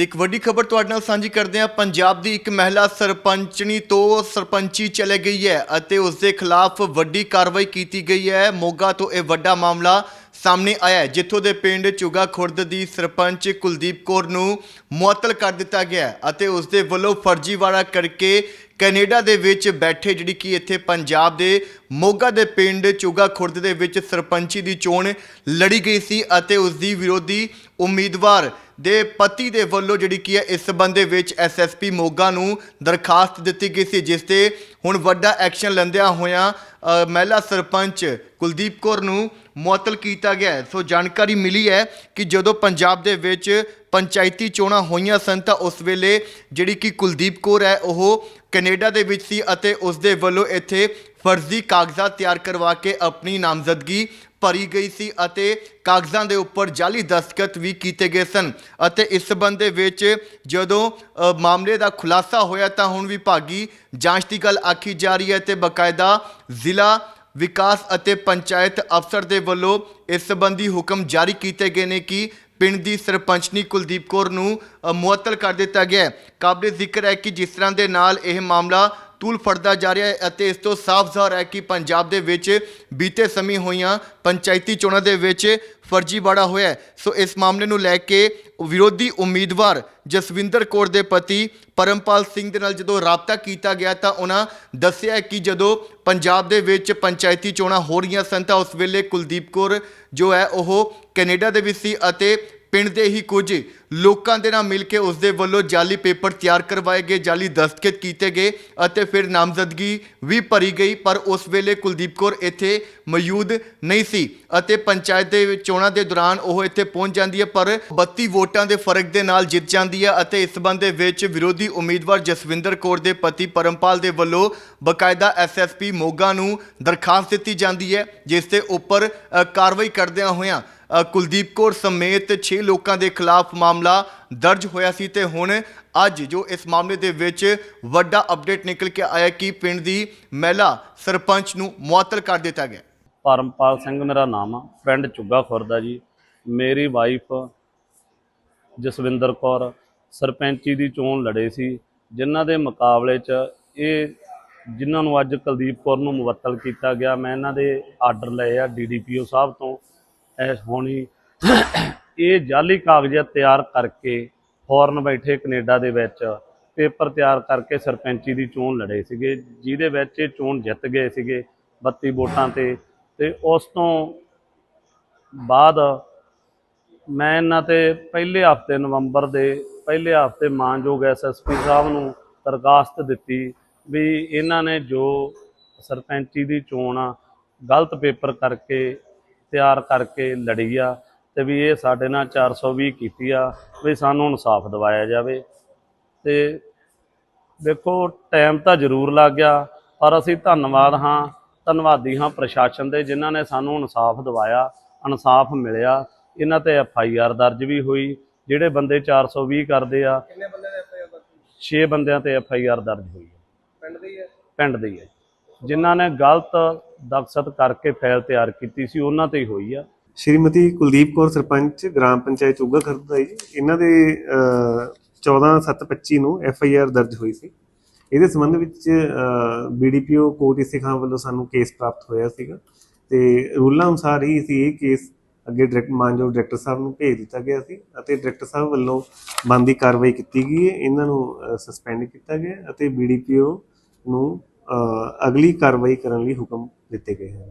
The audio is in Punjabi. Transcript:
ਤੇ ਇੱਕ ਵੱਡੀ ਖਬਰ ਤੁਹਾਡੇ ਨਾਲ ਸਾਂਝੀ ਕਰਦੇ ਹਾਂ। ਪੰਜਾਬ ਦੀ ਇੱਕ ਮਹਿਲਾ ਸਰਪੰਚਣੀ ਤੋਂ ਸਰਪੰਚੀ ਚਲੇ ਗਈ ਹੈ ਅਤੇ ਉਸ ਦੇ ਖਿਲਾਫ ਵੱਡੀ ਕਾਰਵਾਈ ਕੀਤੀ ਗਈ ਹੈ। ਮੋਗਾ ਤੋਂ ਇਹ ਵੱਡਾ ਮਾਮਲਾ ਸਾਹਮਣੇ ਆਇਆ ਜਿੱਥੋਂ ਦੇ ਪਿੰਡ ਚੁਗਾ ਖੁਰਦ ਦੀ ਸਰਪੰਚ ਕੁਲਦੀਪ ਕੌਰ ਨੂੰ ਮੁਅੱਤਲ ਕਰ ਦਿੱਤਾ ਗਿਆ ਅਤੇ ਉਸ ਦੇ ਵੱਲੋਂ ਫਰਜ਼ੀਵਾੜਾ ਕਰਕੇ ਕੈਨੇਡਾ ਦੇ ਵਿੱਚ ਬੈਠੇ ਜਿਹੜੀ ਕਿ ਇੱਥੇ ਪੰਜਾਬ ਦੇ ਮੋਗਾ ਦੇ ਪਿੰਡ ਚੁਗਾ ਖੁਰਦ ਦੇ ਵਿੱਚ ਸਰਪੰਚੀ ਦੀ ਚੋਣ ਲੜੀ ਗਈ ਸੀ ਅਤੇ ਉਸ ਦੀ ਵਿਰੋਧੀ ਉਮੀਦਵਾਰ ਦੇ ਪਤੀ ਦੇ ਵੱਲੋਂ ਜਿਹੜੀ ਕੀ ਹੈ, ਇਸ ਸੰਬੰਧ ਵਿੱਚ ਐਸਐਸਪੀ ਮੋਗਾ ਨੂੰ ਦਰਖਾਸਤ ਦਿੱਤੀ ਗਈ ਸੀ, ਜਿਸ ਤੇ ਹੁਣ ਵੱਡਾ ਐਕਸ਼ਨ ਲੈਂਦਿਆਂ ਹੋਇਆਂ ਮਹਿਲਾ ਸਰਪੰਚ ਕੁਲਦੀਪ ਕੌਰ ਨੂੰ ਮੁਅੱਤਲ ਕੀਤਾ ਗਿਆ ਸੋ ਜਾਣਕਾਰੀ ਮਿਲੀ ਹੈ ਕਿ ਜਦੋਂ ਪੰਜਾਬ ਦੇ ਵਿੱਚ ਪੰਚਾਇਤੀ ਚੋਣਾਂ ਹੋਈਆਂ ਸਨ, ਤਾਂ ਉਸ ਵੇਲੇ ਜਿਹੜੀ ਕਿ ਕੁਲਦੀਪ ਕੌਰ ਹੈ, ਉਹ ਕੈਨੇਡਾ ਦੇ ਵਿੱਚ ਸੀ ਅਤੇ ਉਸ ਦੇ ਵੱਲੋਂ ਇੱਥੇ ਫਰਜ਼ੀ ਕਾਗਜ਼ਾਤ ਤਿਆਰ ਕਰਵਾ ਕੇ ਆਪਣੀ ਨਾਮਜ਼ਦਗੀ ਭਰੀ ਗਈ ਸੀ ਅਤੇ ਕਾਗਜ਼ਾਂ ਦੇ ਉੱਪਰ ਜਾਲੀ ਦਸਤਖਤ ਵੀ ਕੀਤੇ ਗਏ ਸਨ ਅਤੇ ਇਸ ਸਬੰਧ ਦੇ ਵਿੱਚ ਜਦੋਂ ਮਾਮਲੇ ਦਾ ਖੁਲਾਸਾ ਹੋਇਆ ਤਾਂ ਹੁਣ ਵਿਭਾਗੀ ਜਾਂਚ ਦੀ ਗੱਲ ਆਖੀ ਜਾ ਰਹੀ ਹੈ ਤੇ ਬਕਾਇਦਾ ਜ਼ਿਲ੍ਹਾ ਵਿਕਾਸ ਅਤੇ ਪੰਚਾਇਤ ਅਫਸਰ ਦੇ ਵੱਲੋਂ ਇਸ ਸੰਬੰਧੀ ਹੁਕਮ ਜਾਰੀ ਕੀਤੇ ਗਏ ਨੇ ਕਿ ਪਿੰਡ ਦੀ ਸਰਪੰਚਨੀ ਕੁਲਦੀਪ ਕੌਰ ਨੂੰ ਮੁਅੱਤਲ ਕਰ ਦਿੱਤਾ ਗਿਆ ਹੈ। ਕਾਬਲੇ ਜ਼ਿਕਰ ਹੈ ਕਿ ਜਿਸ ਤਰ੍ਹਾਂ ਦੇ ਨਾਲ ਇਹ ਮਾਮਲਾ ਤੂਲ ਫੜਦਾ ਜਾ ਰਿਹਾ ਹੈ ਅਤੇ ਇਸ ਤੋਂ ਸਾਫ਼ ਜ਼ਾਹਰ ਹੈ ਕਿ ਪੰਜਾਬ ਦੇ ਵਿੱਚ ਬੀਤੇ ਸਮੇਂ ਹੋਈਆਂ ਪੰਚਾਇਤੀ ਚੋਣਾਂ ਦੇ ਵਿੱਚ ਫਰਜ਼ੀਵਾੜਾ ਹੋਇਆ ਸੋ ਇਸ ਮਾਮਲੇ ਨੂੰ ਲੈ ਕੇ ਵਿਰੋਧੀ ਉਮੀਦਵਾਰ ਜਸਵਿੰਦਰ ਕੌਰ ਦੇ ਪਤੀ ਪਰਮਪਾਲ ਸਿੰਘ ਦੇ ਨਾਲ ਜਦੋਂ ਰਾਬਤਾ ਕੀਤਾ ਗਿਆ ਤਾਂ ਉਹਨਾਂ ਦੱਸਿਆ ਕਿ ਜਦੋਂ ਪੰਜਾਬ ਦੇ ਵਿੱਚ ਪੰਚਾਇਤੀ ਚੋਣਾਂ ਹੋ ਰਹੀਆਂ ਸਨ ਤਾਂ ਉਸ ਵੇਲੇ ਕੁਲਦੀਪ ਕੌਰ ਜੋ ਹੈ ਉਹ ਕੈਨੇਡਾ ਦੇ ਵਿੱਚ ਸੀ ਅਤੇ ਪਿੰਡ ਦੇ ਹੀ ਕੁਝ ਲੋਕਾਂ ਦੇ ਨਾਲ ਮਿਲ ਕੇ ਉਸ ਦੇ ਵੱਲੋਂ ਜਾਲੀ ਪੇਪਰ ਤਿਆਰ ਕਰਵਾਏ ਗਏ ਜਾਲੀ ਦਸਤਖਤ ਕੀਤੇ ਗਏ ਅਤੇ ਫਿਰ ਨਾਮਜ਼ਦਗੀ ਵੀ ਭਰੀ ਗਈ ਪਰ ਉਸ ਵੇਲੇ ਕੁਲਦੀਪ ਕੌਰ ਇੱਥੇ ਮੌਜੂਦ ਨਹੀਂ ਸੀ ਅਤੇ ਪੰਚਾਇਤ ਦੇ ਚੋਣਾਂ ਦੇ ਦੌਰਾਨ ਉਹ ਇੱਥੇ ਪਹੁੰਚ ਜਾਂਦੀ ਹੈ ਪਰ 32 ਵੋਟਾਂ ਦੇ ਫ਼ਰਕ ਦੇ ਨਾਲ ਜਿੱਤ ਜਾਂਦੀ ਹੈ ਅਤੇ ਇਸ ਸੰਬੰਧ ਦੇ ਵਿੱਚ ਵਿਰੋਧੀ ਉਮੀਦਵਾਰ ਜਸਵਿੰਦਰ ਕੌਰ ਦੇ ਪਤੀ ਪਰਮਪਾਲ ਦੇ ਵੱਲੋਂ ਬਕਾਇਦਾ ਐਸਐਸਪੀ ਮੋਗਾ ਨੂੰ ਦਰਖਾਸਤ ਦਿੱਤੀ ਜਾਂਦੀ ਹੈ ਜਿਸ ਦੇ ਉੱਪਰ ਅ, ਕਾਰਵਾਈ ਕਰਦਿਆਂ ਹੋਇਆਂ ਕੁਲਦੀਪ ਕੌਰ ਸਮੇਤ 6 ਲੋਕਾਂ ਦੇ ਖਿਲਾਫ ਮਾਮਲਾ ਦਰਜ ਹੋਇਆ ਸੀ ਤੇ ਹੁਣ ਅੱਜ ਜੋ ਇਸ ਮਾਮਲੇ ਦੇ ਵਿੱਚ ਵੱਡਾ ਅਪਡੇਟ ਨਿਕਲ ਕੇ ਆਇਆ ਕਿ ਪਿੰਡ ਦੀ ਮਹਿਲਾ ਸਰਪੰਚ ਨੂੰ ਮੁਅੱਤਲ ਕਰ ਦਿੱਤਾ ਗਿਆ ਪਰਮਪਾਲ ਸਿੰਘ ਮੇਰਾ ਨਾਮ ਆ, ਪਿੰਡ ਚੁੱਗਾ ਖੁਰਦਾ ਜੀ। ਮੇਰੀ ਵਾਈਫ ਜਸਵਿੰਦਰ ਕੌਰ ਸਰਪੰਚੀ ਦੀ ਚੋਣ ਲੜੇ ਸੀ, ਜਿਨ੍ਹਾਂ ਦੇ ਮੁਕਾਬਲੇ 'ਚ ਇਹ ਜਿਨ੍ਹਾਂ ਨੂੰ ਅੱਜ ਕੁਲਦੀਪ ਕੌਰ ਨੂੰ ਮੁਅੱਤਲ ਕੀਤਾ ਗਿਆ। ਮੈਂ ਇਹਨਾਂ ਦੇ ਆਰਡਰ ਲਏ ਆ ਡੀਡੀਪੀਓ ਸਾਹਿਬ ਤੋਂ। ਐ ਹੋਣੀ। ਇਹ ਜਾਲੀ ਕਾਗਜ਼ਾਤ ਤਿਆਰ ਕਰਕੇ ਫੌਰਨ ਬੈਠੇ ਕੈਨੇਡਾ ਦੇ ਵਿੱਚ ਪੇਪਰ ਤਿਆਰ ਕਰਕੇ ਸਰਪੰਚੀ ਦੀ ਚੋਣ ਲੜੇ ਸੀਗੇ, ਜਿਹਦੇ ਵਿੱਚ ਇਹ ਚੋਣ ਜਿੱਤ ਗਏ ਸੀਗੇ 32 ਵੋਟਾਂ ਤੇ। ਤੇ ਉਸ ਤੋਂ ਬਾਅਦ ਮੈਂ ਇਹਨਾਂ ਤੇ ਪਹਿਲੇ ਹਫ਼ਤੇ ਨਵੰਬਰ ਦੇ ਪਹਿਲੇ ਹਫ਼ਤੇ ਮਾਨਯੋਗ ਐਸਐਸਪੀ ਸਾਹਿਬ ਨੂੰ ਦਰਖਾਸਤ ਦਿੱਤੀ ਵੀ ਇਹਨਾਂ ਨੇ ਜੋ ਸਰਪੰਚੀ ਦੀ ਚੋਣ ਆ, ਗਲਤ ਪੇਪਰ ਕਰਕੇ ਤਿਆਰ ਕਰਕੇ ਲੜੀ ਆ ਤੇ ਵੀ ਇਹ ਸਾਡੇ ਨਾਲ 420 ਕੀਤੀ ਆ ਵੀ ਸਾਨੂੰ ਇਨਸਾਫ ਦਿਵਾਇਆ ਜਾਵੇ। ਤੇ ਦੇਖੋ ਟਾਈਮ ਤਾਂ ਜ਼ਰੂਰ ਲੱਗ ਗਿਆ ਪਰ ਅਸੀਂ ਧੰਨਵਾਦ ਹਾਂ ਧੰਨਵਾਦੀ ਹਾਂ ਪ੍ਰਸ਼ਾਸਨ ਦੇ ਜਿਨ੍ਹਾਂ ਨੇ ਸਾਨੂੰ ਇਨਸਾਫ ਦਿਵਾਇਆ ਇਨਸਾਫ ਮਿਲਿਆ। ਇਹਨਾਂ ਤੇ ਐਫ ਆਈ ਆਰ ਦਰਜ ਵੀ ਹੋਈ ਜਿਹੜੇ ਬੰਦੇ 420 ਕਰਦੇ ਆ ਕਿੰਨੇ ਬੰਦੇ ਦੇ ਐਫਆਈਆਰ ਦਰਜ 6 ਬੰਦਿਆਂ ਤੇ ਐਫ ਆਈ ਆਰ ਦਰਜ ਹੋਈ ਹੈ ਪਿੰਡ ਦੇ ਹੀ ਪਿੰਡ ਦੇ ਹੈ ਜਿਨ੍ਹਾਂ ਨੇ ਗਲਤ ਦਖਸਤ ਕਰਕੇ ਫਾਈਲ ਤਿਆਰ ਕੀਤੀ ਸੀ, ਉਹਨਾਂ ਤੇ ਹੀ ਹੋਈ ਆ। ਸ਼੍ਰੀਮਤੀ ਕੁਲਦੀਪ ਕੌਰ ਸਰਪੰਚ, ਗ੍ਰਾਮ ਪੰਚਾਇਤ ਚੁੱਗਾ ਖਰਦ ਜੀ। ਇਹਨਾਂ ਦੇ 14/7/25 ਨੂੰ ਐਫ ਆਈ ਆਰ ਦਰਜ ਹੋਈ ਸੀ। ਇਹਦੇ ਸੰਬੰਧ ਵਿੱਚ ਬੀਡੀਪੀਓ ਕੋਟ ਸਿਖਾਂ ਵੱਲੋਂ ਸਾਨੂੰ ਕੇਸ ਪ੍ਰਾਪਤ ਹੋਇਆ ਸੀਗਾ। ਤੇ ਰੂਲਾਂ ਅਨੁਸਾਰ ਹੀ ਅਸੀਂ ਇਹ ਕੇਸ ਅੱਗੇ ਡਾਇਰੈਕਟ ਮਾਨਯੋਗ ਡਾਇਰੈਕਟਰ ਸਾਹਿਬ ਨੂੰ ਭੇਜ ਦਿੱਤਾ ਗਿਆ ਸੀ ਅਤੇ ਡਾਇਰੈਕਟਰ ਸਾਹਿਬ ਵੱਲੋਂ ਬਣਦੀ ਕਾਰਵਾਈ ਕੀਤੀ ਗਈ ਹੈ। ਇਹਨਾਂ ਨੂੰ ਸਸਪੈਂਡ ਕੀਤਾ ਗਿਆ ਹੈ ਅਤੇ ਬੀਡੀਪੀਓ ਨੂੰ ਅਗਲੀ ਕਾਰਵਾਈ ਕਰਨ ਲਈ ਹੁਕਮ ਦਿੱਤੇ ਗਏ ਹਨ।